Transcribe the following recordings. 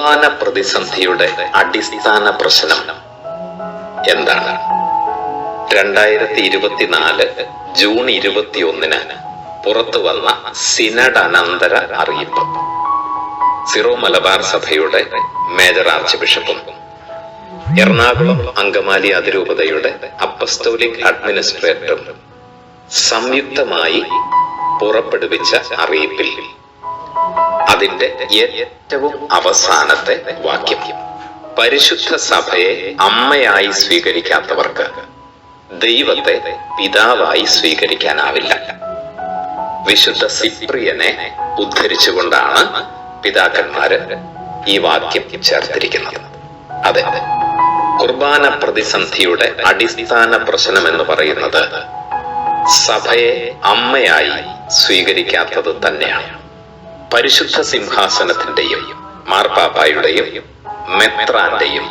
കുർബാന പ്രതിസന്ധിയുടെ അടിസ്ഥാന പ്രശ്നം എന്താണ്? രണ്ടായിരത്തി ഇരുപത്തിനാല് ജൂൺ ഇരുപത്തിയൊന്നിന് പുറത്തു വന്ന സിനഡ് അനന്തര അറിയിപ്പ്. സിറോ മലബാർ സഭയുടെ മേജർ ആർച്ച് ബിഷപ്പും എറണാകുളം അങ്കമാലി അതിരൂപതയുടെ അപ്പസ്തോലിക് അഡ്മിനിസ്ട്രേറ്ററും സംയുക്തമായി പുറപ്പെടുവിച്ച അറിയിപ്പിൽ അതിന്റെ ഏറ്റവും അവസാനത്തെ വാക്യം. പരിശുദ്ധ സഭയെ അമ്മയായി സ്വീകരിക്കാത്തവർക്ക് ദൈവത്തെ പിതാവായി സ്വീകരിക്കാനാവില്ല. വിശുദ്ധ സിപ്രിയനെ ഉദ്ധരിച്ചുകൊണ്ടാണ് പിതാക്കന്മാര് ഈ വാക്യം ചേർത്തിരിക്കുന്നത്. അതെ. കുർബാന പ്രതിസന്ധിയുടെ അടിസ്ഥാന പ്രശ്നം എന്ന് പറയുന്നത് സഭയെ അമ്മയായി സ്വീകരിക്കാത്തത് തന്നെയാണ്. പരിശുദ്ധ സിംഹാസനത്തിന്റെയും മാർപ്പാപ്പായുടെയും മെത്രാന്റെയും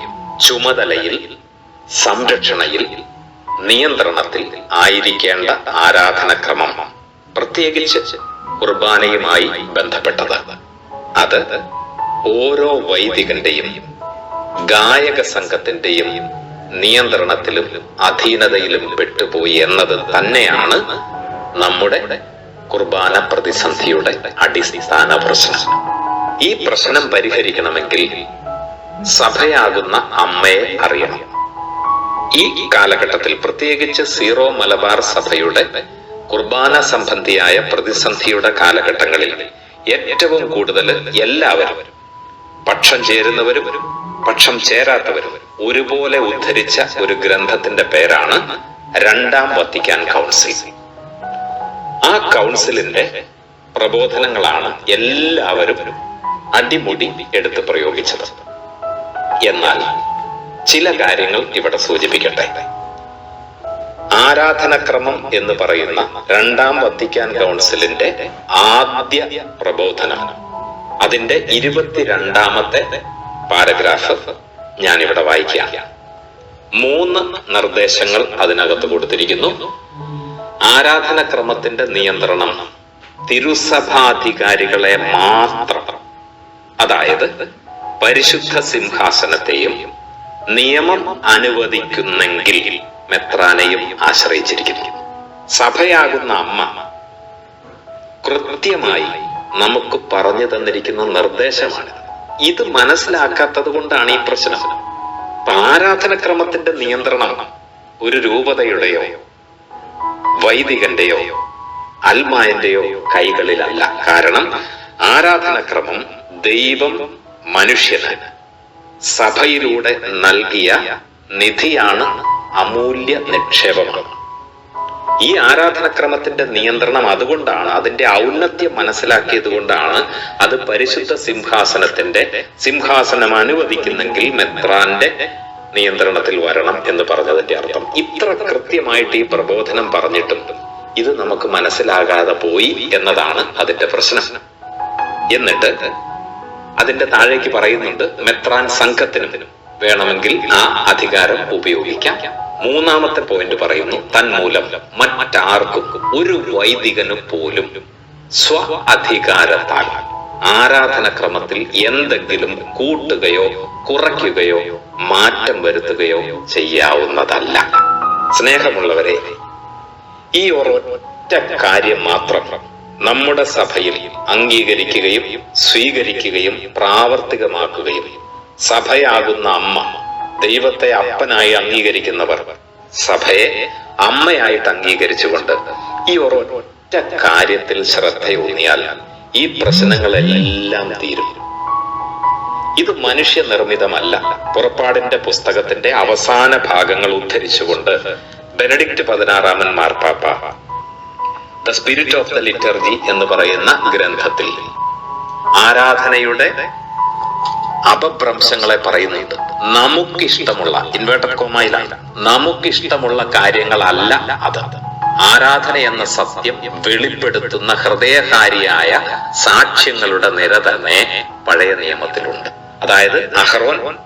ചുമതലയിൽ സംരക്ഷണയിൽ നിയന്ത്രണത്തിൽ ആയിരിക്കേണ്ട ആരാധനക്രമം പ്രത്യേകിച്ച് കുർബാനയുമായി ബന്ധപ്പെട്ടത്. അത് ഓരോ വൈദികന്റെയും ഗായക സംഘത്തിന്റെയും നിയന്ത്രണത്തിലും അധീനതയിലും പെട്ടുപോയി എന്നത് തന്നെയാണ് നമ്മുടെ കുർബാന പ്രതിസന്ധിയുടെ അടിസ്ഥാന പ്രശ്നം. ഈ പ്രശ്നം പരിഹരിക്കണമെങ്കിൽ സഭയാകുന്ന അമ്മയെ അറിയണം. ഈ കാലഘട്ടത്തിൽ പ്രത്യേകിച്ച് സീറോ മലബാർ സഭയുടെ കുർബാന സംബന്ധിയായ പ്രതിസന്ധിയുടെ കാലഘട്ടങ്ങളിൽ ഏറ്റവും കൂടുതൽ എല്ലാവരും പക്ഷം ചേരുന്നവരും പക്ഷം ചേരാത്തവരും ഒരുപോലെ ഉദ്ധരിച്ച ഒരു ഗ്രന്ഥത്തിന്റെ പേരാണ് രണ്ടാം വത്തിക്കാൻ കൗൺസിൽ. കൗൺസിലിന്റെ പ്രബോധനങ്ങളാണ് എല്ലാവരും അടിമുടി എടുത്ത് പ്രയോഗിച്ചത്. എന്നാൽ ചില കാര്യങ്ങൾ ഇവിടെ സൂചിപ്പിക്കട്ടെ. ആരാധനക്രമം എന്ന് പറയുന്ന രണ്ടാം വത്തിക്കാൻ കൗൺസിലിന്റെ ആദ്യ പ്രബോധനം അതിന്റെ ഇരുപത്തിരണ്ടാമത്തെ പാരഗ്രാഫ് ഞാൻ ഇവിടെ വായിക്കാം. മൂന്ന് നിർദ്ദേശങ്ങൾ അതിനകത്ത് കൊടുത്തിരിക്കുന്നു. ആരാധനക്രമത്തിന്റെ നിയന്ത്രണം തിരുസഭാധികാരികളെ മാത്രം. അതായത് പരിശുദ്ധ സിംഹാസനത്തെയും നിയമം അനുവദിക്കുന്നെങ്കിൽ മെത്രാനെയും ആശ്രയിച്ചിരിക്കുന്നു. സഭയാകുന്ന അമ്മ കൃത്യമായി നമുക്ക് പറഞ്ഞു തന്നിരിക്കുന്ന നിർദ്ദേശമാണ്. ഇത് മനസ്സിലാക്കാത്തത് കൊണ്ടാണ് ഈ പ്രശ്നം. ആരാധനക്രമത്തിന്റെ നിയന്ത്രണം ഒരു രൂപതയുടെയോ വൈദികന്റെയോ അൽമായന്റെയോ കൈകളിലല്ല. കാരണം ആരാധനക്രമം ദൈവം മനുഷ്യന് സഭയിലൂടെ നൽകിയ നിധിയാണ് അമൂല്യ നിക്ഷേപമാണ് ഈ ആരാധനക്രമത്തിന്റെ നിയന്ത്രണം അതുകൊണ്ടാണ് അതിന്റെ ഔന്നത്യം മനസ്സിലാക്കിയത് കൊണ്ടാണ് അത് പരിശുദ്ധ സിംഹാസനത്തിന്റെ സിംഹാസനം അനുവദിക്കുന്നെങ്കിൽ മെത്രാന്റെ നിയന്ത്രണത്തിൽ വരണം എന്ന് പറഞ്ഞതിന്റെ അർത്ഥം. ഇത്ര കൃത്യമായിട്ട് ഈ പ്രബോധനം പറഞ്ഞിട്ടും ഇത് നമുക്ക് മനസ്സിലാകാതെ പോയി എന്നതാണ് അതിന്റെ പ്രശ്നം. എന്നിട്ട് അതിന്റെ താഴേക്ക് പറയുന്നുണ്ട് മെത്രാൻ സംഘത്തിനും വേണമെങ്കിൽ ആ അധികാരം ഉപയോഗിക്കാം. മൂന്നാമത്തെ പോയിന്റ് പറയുന്നു തന്മൂലം മറ്റാർക്കും ഒരു വൈദികനും പോലും സ്വ അധികാരത്താൽ ആരാധനക്രമത്തിൽ എന്തെങ്കിലും കൂട്ടുകയോ കുറയ്ക്കുകയോ മാറ്റം വരുത്തുകയോ ചെയ്യാവുന്നതല്ല. സ്നേഹമുള്ളവരെ ഈ ഒരൊറ്റ കാര്യം മാത്രം നമ്മുടെ സഭയിൽ അംഗീകരിക്കുകയും സ്വീകരിക്കുകയും പ്രാവർത്തികമാക്കുകയും സഭയാകുന്ന അമ്മ ദൈവത്തെ അപ്പനായി അംഗീകരിക്കുന്നവർ സഭയെ അമ്മയായിട്ട് അംഗീകരിച്ചുകൊണ്ട് ഈ ഒരൊറ്റ കാര്യത്തിൽ ശ്രദ്ധയൂന്നിയാൽ ഈ പ്രശ്നങ്ങളെല്ലാം തീരും. ഇത് മനുഷ്യനിർമ്മിതമല്ല. പുറപ്പാടിന്റെ പുസ്തകത്തിന്റെ അവസാന ഭാഗങ്ങൾ ഉദ്ധരിച്ചുകൊണ്ട് ബെനഡിക്ട് പതിനാറാമൻ മാർപ്പാപ്പ the spirit of the liturgy എന്ന് പറയുന്ന ഗ്രന്ഥത്തിൽ ആരാധനയുടെ അപഭ്രംശങ്ങളെ പറയുന്നുണ്ട്. നമുക്കിഷ്ടമുള്ള ഇൻവേർട്ടർ കോമയിലാണ് നമുക്കിഷ്ടമുള്ള കാര്യങ്ങളല്ല അത്. ആരാധന എന്ന സത്യം വെളിപ്പെടുത്തുന്ന ഹൃദയകാരിയായ സാക്ഷ്യങ്ങളുടെ നിര തന്നെ പഴയ നിയമത്തിലുണ്ട്. അതായത് അഹ്റോൻ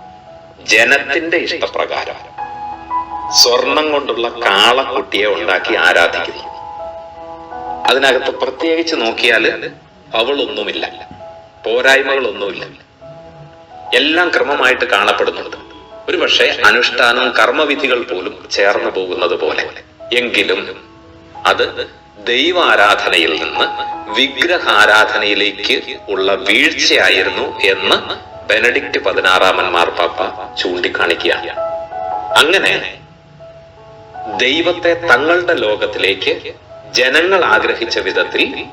ജനത്തിന്റെ ഇഷ്ടപ്രകാരം സ്വർണം കൊണ്ടുള്ള കാളക്കുട്ടിയെ ഉണ്ടാക്കി ആരാധിക്കുന്നു. അതിനകത്ത് പ്രത്യേകിച്ച് നോക്കിയാൽ അവളൊന്നുമില്ല പോരായ്മകളൊന്നുമില്ല. എല്ലാം ക്രമമായിട്ട് കാണപ്പെടുന്നുണ്ട്. ഒരുപക്ഷെ അനുഷ്ഠാനം കർമ്മവിധികൾ പോലും ചേർന്നു പോകുന്നത് പോലെ. എങ്കിലും അത് ദൈവാരാധനയിൽ നിന്ന് വിഗ്രഹാരാധനയിലേക്ക് ഉള്ള വീഴ്ചയായിരുന്നു എന്ന് ബെനഡിക്റ്റ് പതിനാറാമൻ മാർപ്പാപ്പ ചൂണ്ടിക്കാണിക്കുകയാണ്. അങ്ങനെ ദൈവത്തെ തങ്ങളുടെ ലോകത്തിലേക്ക് ജനങ്ങൾ ആഗ്രഹിച്ച വിധത്തിൽ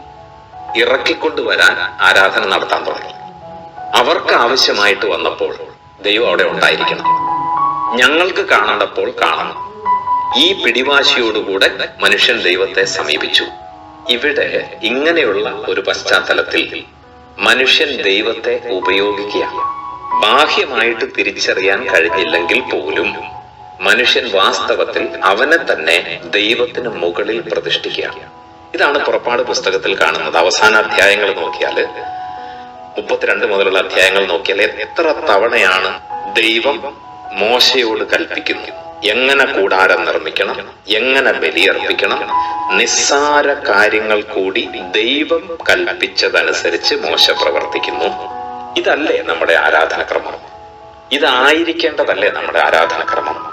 ഇറക്കിക്കൊണ്ടുവരാൻ ആരാധന നടത്താൻ തുടങ്ങി. അവർക്ക് ആവശ്യമായിട്ട് വന്നപ്പോൾ ദൈവം അവിടെ ഉണ്ടായിരിക്കണം. ഞങ്ങൾക്ക് കാണേണ്ടപ്പോൾ കാണണം ഈ പിടിവാശിയോടുകൂടെ മനുഷ്യൻ ദൈവത്തെ സമീപിച്ചു. ഇവിടെ ഇങ്ങനെയുള്ള ഒരു പശ്ചാത്തലത്തിൽ മനുഷ്യൻ ദൈവത്തെ ഉപയോഗിക്കുക ബാഹ്യമായിട്ട് തിരിച്ചറിയാൻ കഴിഞ്ഞില്ലെങ്കിൽ പോലും മനുഷ്യൻ വാസ്തവത്തിൽ അവനെ തന്നെ ദൈവത്തിന് മുകളിൽ പ്രതിഷ്ഠിക്കുക ഇതാണ് പുറപ്പാട് പുസ്തകത്തിൽ കാണുന്നത്. അവസാന അധ്യായങ്ങൾ നോക്കിയാൽ മുപ്പത്തിരണ്ട് മുതലുള്ള അധ്യായങ്ങൾ നോക്കിയാൽ എത്ര തവണയാണ് ദൈവം മോശയോട് കൽപ്പിക്കുന്നു. എങ്ങനെ കൂടാരം നിർമ്മിക്കണം? എങ്ങനെ ബലിയർപ്പിക്കണം? നിസ്സാര കാര്യങ്ങൾ കൂടി ദൈവം കൽപ്പിച്ചതനുസരിച്ച് മോശ പ്രവർത്തിക്കുന്നു. ഇതല്ലേ നമ്മുടെ ആരാധനക്രമം. ഇതായിരിക്കേണ്ടതല്ലേ നമ്മുടെ ആരാധനക്രമം.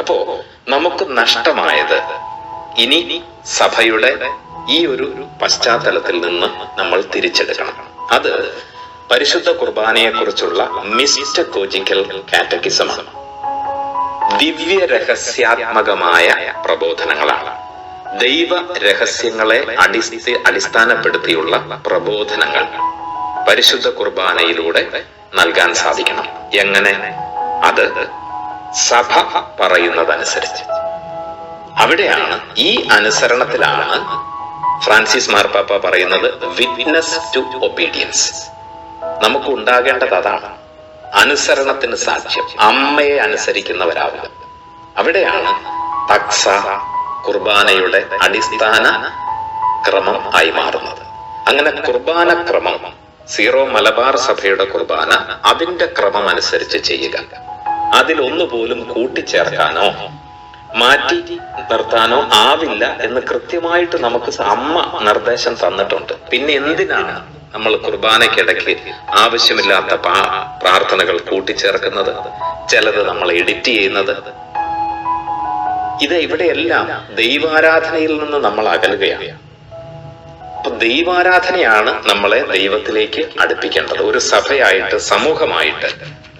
അപ്പോ നമുക്ക് നഷ്ടമായത് ഇനി സഭയുടെ ഈ ഒരു പശ്ചാത്തലത്തിൽ നിന്ന് നമ്മൾ തിരിച്ചെടുക്കണം. അത് പരിശുദ്ധ കുർബാനയെ കുറിച്ചുള്ള മിസ്റ്റക്കോജിക്കൽ കാറ്റഗിസമാണ്. ദിവ്യ രഹസ്യാത്മകമായ പ്രബോധനങ്ങളാണ്. ദൈവ രഹസ്യങ്ങളെ അടിസ്ഥ അടിസ്ഥാനപ്പെടുത്തിയുള്ള പ്രബോധനങ്ങൾ പരിശുദ്ധ കുർബാനയിലൂടെ നൽകാൻ സാധിക്കണം. എങ്ങനെ? അത് സഭ പറയുന്നതനുസരിച്ച്. അവിടെയാണ് ഈ അനുസരണത്തിലാണ് ഫ്രാൻസിസ് മാർപ്പാപ്പ പറയുന്നത് വിറ്റ്നസ് ടു ഒബീഡിയൻസ്. നമുക്ക് ഉണ്ടാകേണ്ടത് അതാണ്. അനുസരണത്തിന് സാക്ഷ്യം. അമ്മയെ അനുസരിക്കുന്നവരാവുക. അവിടെയാണ് തക്സ കുർബാനയുടെ അടിസ്ഥാന ക്രമം ആയി മാറുന്നത്. അങ്ങനെ കുർബാന ക്രമം സീറോ മലബാർ സഭയുടെ കുർബാന അതിന്റെ ക്രമം അനുസരിച്ച് ചെയ്യുക. അതിലൊന്നുപോലും കൂട്ടിച്ചേർക്കാനോ മാറ്റി നിർത്താനോ ആവില്ല എന്ന് കൃത്യമായിട്ട് നമുക്ക് അമ്മ നിർദ്ദേശം തന്നിട്ടുണ്ട്. പിന്നെ എന്തിനാണ് നമ്മൾ കുർബാനയ്ക്കിടയ്ക്ക് ആവശ്യമില്ലാത്ത പ്രാർത്ഥനകൾ കൂട്ടിച്ചേർക്കുന്നത് ചിലത് നമ്മൾ എഡിറ്റ് ചെയ്യുന്നത്. ഇത് ഇവിടെയെല്ലാം ദൈവാരാധനയിൽ നിന്ന് നമ്മൾ അകലുകയാണ്. അപ്പൊ ദൈവാരാധനയാണ് നമ്മളെ ദൈവത്തിലേക്ക് അടുപ്പിക്കേണ്ടത്. ഒരു സഭയായിട്ട് സമൂഹമായിട്ട്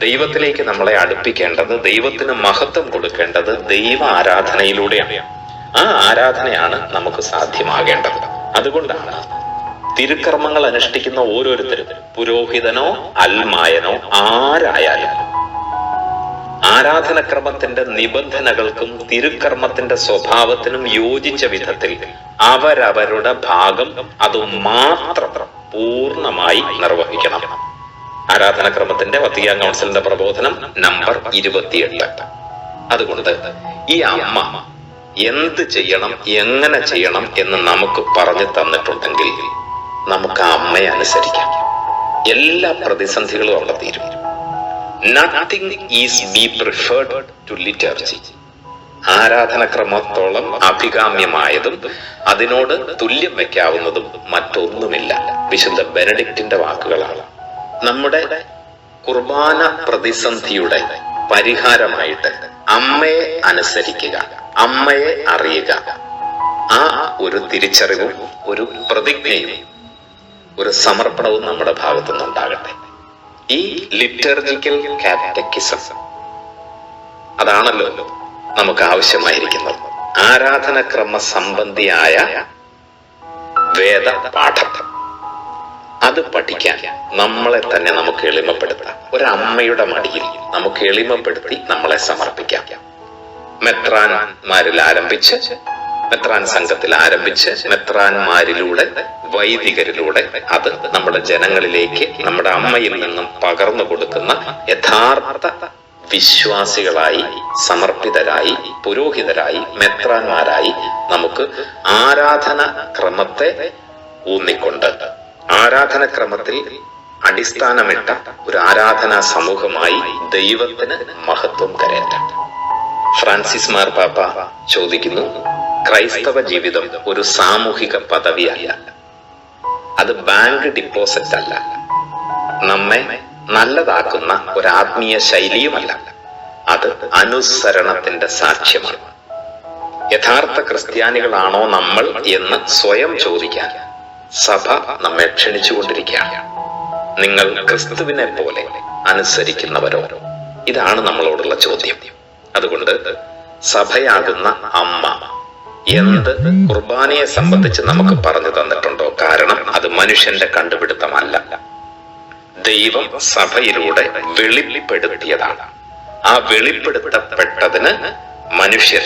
ദൈവത്തിലേക്ക് നമ്മളെ അടുപ്പിക്കേണ്ടത് ദൈവത്തിന് മഹത്വം കൊടുക്കേണ്ടത് ദൈവ ആരാധനയിലൂടെയാണ്. ആ ആരാധനയാണ് നമുക്ക് സാധ്യമാകേണ്ടത്. അതുകൊണ്ടാണ് തിരുക്കർമ്മങ്ങൾ അനുഷ്ഠിക്കുന്ന ഓരോരുത്തരും. പുരോഹിതനോ അൽമായനോ ആരായാലും. ആരാധനക്രമത്തിന്റെ നിബന്ധനകൾക്കും തിരുക്കർമ്മത്തിന്റെ സ്വഭാവത്തിനും യോജിച്ച വിധത്തിൽ അവരവരുടെ ഭാഗം അത് മാത്രം പൂർണമായി നിർവഹിക്കണം. ആരാധനക്രമത്തിന്റെ വത്തിക്കാൻ കൗൺസിലിന്റെ പ്രബോധനം നമ്പർ ഇരുപത്തിയെട്ട്. അതുകൊണ്ട് ഈ അമ്മ എന്ത് ചെയ്യണം എങ്ങനെ ചെയ്യണം എന്ന് നമുക്ക് പറഞ്ഞു തന്നിട്ടുണ്ടെങ്കിൽ നമുക്ക് ആ അമ്മയെ അനുസരിക്കാം. എല്ലാ പ്രതിസന്ധികളും അവിടെ തീരും. Nothing is be preferred to ആരാധനക്രമത്തോളം അഭികാമ്യമായതും അതിനോട് തുല്യം വെക്കാവുന്നതും മറ്റൊന്നുമില്ല. വിശുദ്ധ ബെനഡിക്റ്റിന്റെ വാക്കുകളാണ്. നമ്മുടെ കുർബാന പ്രതിസന്ധിയുടെ പരിഹാരമായിട്ട് അമ്മയെ അനുസരിക്കുക അമ്മയെ അറിയുക. ആ ഒരു തിരിച്ചറിവും ഒരു പ്രതിജ്ഞയും ഒരു സമർപ്പണവും നമ്മുടെ ഭാഗത്തു നിന്നുണ്ടാകട്ടെ ഈ ലിറ്റർജിക്കൽ കാറ്റക്കിസം അതാണല്ലോ നമുക്ക് ആവശ്യമായിരിക്കുന്നത്. ആരാധനക്രമ സംബന്ധിയായ വേദ പാഠം അത് പഠിക്കാൻ നമ്മളെ തന്നെ നമുക്ക് എളിമപ്പെടുത്താം. ഒരമ്മയുടെ മടിയിൽ നമുക്ക് എളിമപ്പെടുത്തി നമ്മളെ സമർപ്പിക്കാം. മെത്രാൻമാരിൽ ആരംഭിച്ച് മെത്രാൻ സംഘത്തിൽ ആരംഭിച്ച് മെത്രാൻമാരിലൂടെ വൈദികരിലൂടെ അത് നമ്മുടെ ജനങ്ങളിലേക്ക് നമ്മുടെ അമ്മയിൽ നിന്നും പകർന്നു കൊടുക്കുന്ന യഥാർത്ഥ വിശ്വാസികളായി സമർപ്പിതരായി പുരോഹിതരായി മെത്രാന്മാരായി നമുക്ക് ആരാധന ക്രമത്തെ ഊന്നിക്കൊണ്ട് ആരാധന ക്രമത്തിൽ അടിസ്ഥാനമിട്ട ഒരു ആരാധനാ സമൂഹമായി ദൈവത്തിന് മഹത്വം കരയറ്റ. ഫ്രാൻസിസ് മാർപ്പാപ്പ ചോദിക്കുന്നു ക്രൈസ്തവ ജീവിതം ഒരു സാമൂഹിക പദവിയല്ല. അത് ബാങ്ക് ഡിപ്പോസിറ്റ് അല്ല. നമ്മെ നല്ലതാക്കുന്ന ഒരു ആത്മീയ ശൈലിയുമല്ല. അത് അനുസരണത്തിന്റെ സാക്ഷ്യമാണ്. യഥാർത്ഥ ക്രിസ്ത്യാനികളാണോ നമ്മൾ എന്ന് സ്വയം ചോദിക്കാൻ സഭ നമ്മെ ക്ഷണിച്ചുകൊണ്ടിരിക്കുകയാണ്. നിങ്ങൾ ക്രിസ്തുവിനെ പോലെ അനുസരിക്കുന്നവരോ? ഇതാണ് നമ്മളോടുള്ള ചോദ്യം. അതുകൊണ്ട് സഭയാകുന്ന അമ്മ എന്ത് കുർബാനയെ സംബന്ധിച്ച് നമുക്ക് പറഞ്ഞു തന്നിട്ടുണ്ടോ? കാരണം അത് മനുഷ്യന്റെ കണ്ടുപിടുത്തമല്ല. ദൈവം സഭയിലൂടെ വെളിപ്പെടുത്തിയതാണ്. ആ വെളിപ്പെടുത്തപ്പെട്ടതിന് മനുഷ്യർ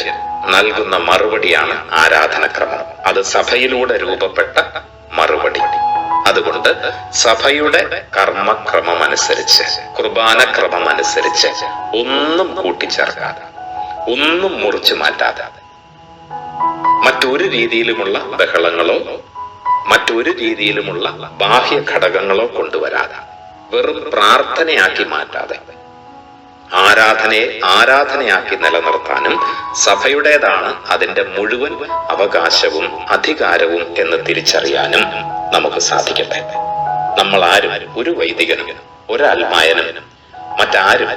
നൽകുന്ന മറുപടിയാണ് ആരാധനക്രമം. അത് സഭയിലൂടെ രൂപപ്പെട്ട മറുപടി. അതുകൊണ്ട് സഭയുടെ കർമ്മക്രമം അനുസരിച്ച് കുർബാന ക്രമം അനുസരിച്ച് ഒന്നും കൂട്ടിച്ചേർക്കാതെ ഒന്നും മുറിച്ചു മാറ്റാതെ മറ്റൊരു രീതിയിലുമുള്ള ബഹളങ്ങളോ മറ്റൊരു രീതിയിലുമുള്ള ബാഹ്യ ഘടകങ്ങളോ കൊണ്ടുവരാതെ വെറും പ്രാർത്ഥനയാക്കി മാറ്റാതെ ആരാധനയെ ആരാധനയാക്കി നിലനിർത്താനും സഭയുടേതാണ് അതിന്റെ മുഴുവൻ അവകാശവും അധികാരവും എന്ന് തിരിച്ചറിയാനും നമുക്ക് സാധിക്കട്ടെ. നമ്മൾ ആരും ഒരു വൈദികനും ഒരു അൽമായനും മറ്റാരും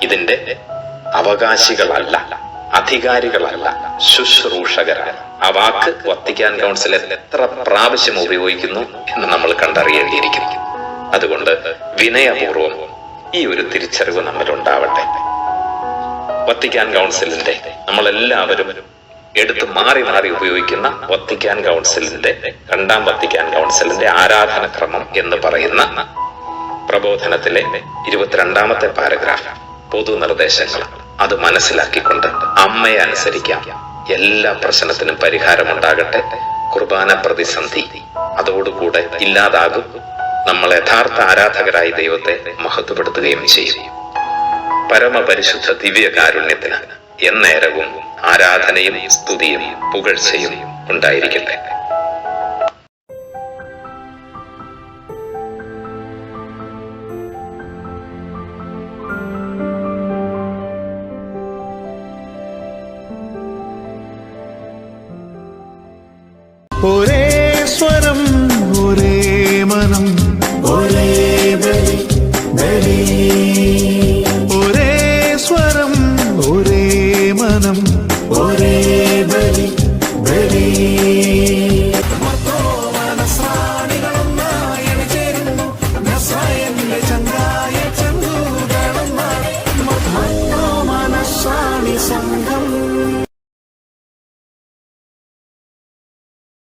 ഇതിന്റെ അവകാശികളല്ല. അധികാരികളല്ല ശുശ്രൂഷകരാണ്. ആ വാക്ക് വത്തിക്കാൻ കൗൺസിൽ എത്ര പ്രാവശ്യം ഉപയോഗിക്കുന്നു എന്ന് നമ്മൾ കണ്ടറിയേണ്ടിയിരിക്കുന്നു. അതുകൊണ്ട് വിനയപൂർവം ഈ ഒരു തിരിച്ചറിവ് നമ്മൾ ഉണ്ടാവട്ടെ. വത്തിക്കാൻ കൗൺസിലിന്റെ നമ്മളെല്ലാവരും എടുത്ത് മാറി മാറി ഉപയോഗിക്കുന്ന വത്തിക്കാൻ കൗൺസിലിന്റെ രണ്ടാം വത്തിക്കാൻ കൗൺസിലിന്റെ ആരാധനക്രമം എന്ന് പറയുന്ന പ്രബോധനത്തിലെ ഇരുപത്തിരണ്ടാമത്തെ പാരഗ്രാഫ് പൊതു നിർദ്ദേശങ്ങൾ അത് മനസ്സിലാക്കിക്കൊണ്ട് അമ്മയെ അനുസരിക്കാം. എല്ലാ പ്രശ്നത്തിനും പരിഹാരമുണ്ടാകട്ടെ. കുർബാന പ്രതിസന്ധി അതോടുകൂടെ ഇല്ലാതാകും. നമ്മൾ യഥാർത്ഥ ആരാധകരായി ദൈവത്തെ മഹത്വപ്പെടുത്തുകയും ചെയ്യും. പരമപരിശുദ്ധ ദിവ്യ കാരുണ്യത്തിന് എന്നേരവും ആരാധനയും സ്തുതിയും പുകഴ്ചയും ഉണ്ടായിരിക്കട്ടെ. ജീവനം ഒരേ ബലി ബലി. ഒരേ സ്വരം ഒരേ മനം. ഒരേ ബലി ബലി.